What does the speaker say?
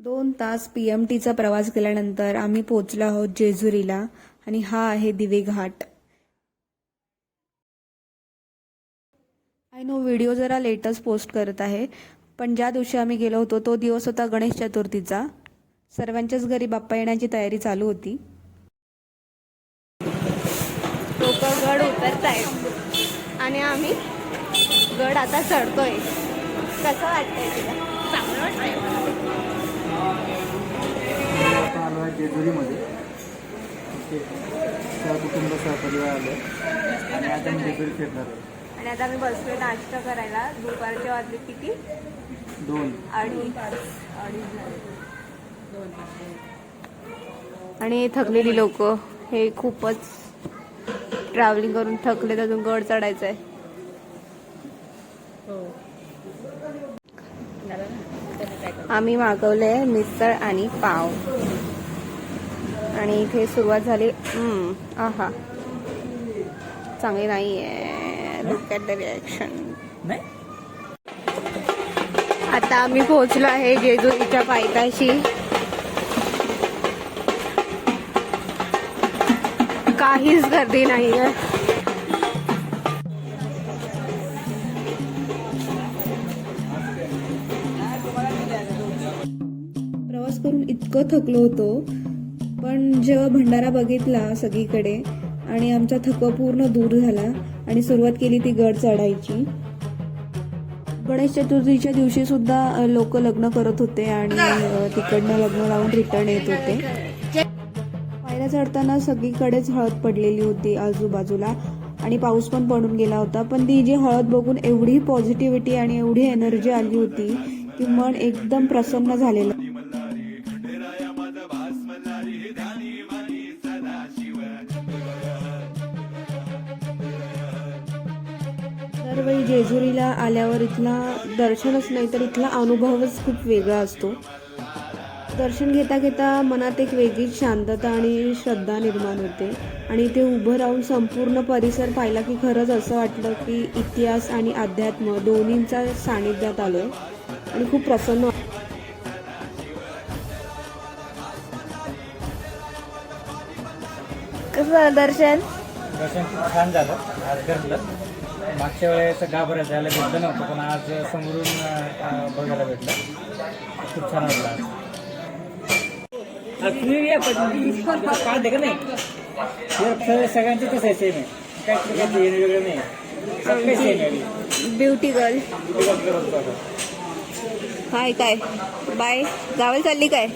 दोन तास P M टीचा प्रवास केल्यानंतर आम्ही पोहोचलो आहोत जेजुरीला आणि हा आहे Dive Ghat. I know video जरा लेटच पोस्ट करत आहे पण ज्या दिवशी आम्ही गेलो होतो तो दिवस होता गणेश चतुर्थीचा. सर्वांच्याच घरी बाप्पा येण्याची तयारी चालू होती. लोक गड उतरत आहेत आणि आम्ही गड आता चढतोय. कसं वाटतंय तुला? चांगलं वाटतंय. आहे जेजुरीमध्ये. ओके. सहकुटुंब सहपरिवार आलो. आणि आता मी जेजुरी फिरणार आहे. आणि आता आम्ही बसतोय नाश्ता करायला. दुपारच्या वाजले किती? दोन. अडीच. आणि थकलेली लोक हे खूपच ट्रॅव्हलिंग करून थकले अजून गड चढायचं आहे आम्ही मागवले मिसळ आणि पाव. आणि इथे सुरुवात झाली. आहा. चांगली ॲट द रिॲक्शन नाही. आता आम्ही पोहोचलो आहे जेजुरीच्या पायथ्याशी. काहीच गर्दी नाहीये. प्रवास करून इतकं थकलो होतो. पण जेव्हा भंडारा बघितला सगळीकडे आणि आमचा थकवा पूर्ण दूर झाला आणि सुरुवात केली ती गड चढायची. गणेश चतुर्थीच्या दिवशी सुद्धा लोक लग्न करत होते आणि तिकडनं लग्न लावून रिटर्न येत होते. पायऱ्या चढताना सगळीकडेच हळद पडलेली होती आजूबाजूला आणि पाऊस पण पडून गेला होता. पण ती जी हळद बघून एवढी पॉझिटिव्हिटी आणि एवढी एनर्जी आली होती की मन एकदम प्रसन्न झालेलं. बाई जेजुरीला आल्यावर इथला दर्शनच नाही तर इथला अनुभवच खूप वेगळा असतो. दर्शन घेता घेता मनात एक वेगळीच शांतता आणि श्रद्धा निर्माण होते. आणि इथे उभं राहून संपूर्ण परिसर पाहिला की खरंच असं वाटलं की इतिहास आणि अध्यात्म दोन्हींचा सानिध्यात आलोय आणि खूप प्रसन्न कसं दर्शन? दर्शन खूप छान झालं आज घडलं मागच्या वेळेस घाबरत जायला भेटलं नव्हतं पण आज समोरून बघायला भेटलं. खूप छान वाटलं आज. नाही? सगळ्यांचं तसं आहे सेम आहे. काय वेगळं नाही. सगळे सेम आहे. Beauty girl. हाय काय? बाय. गावाला चालली काय?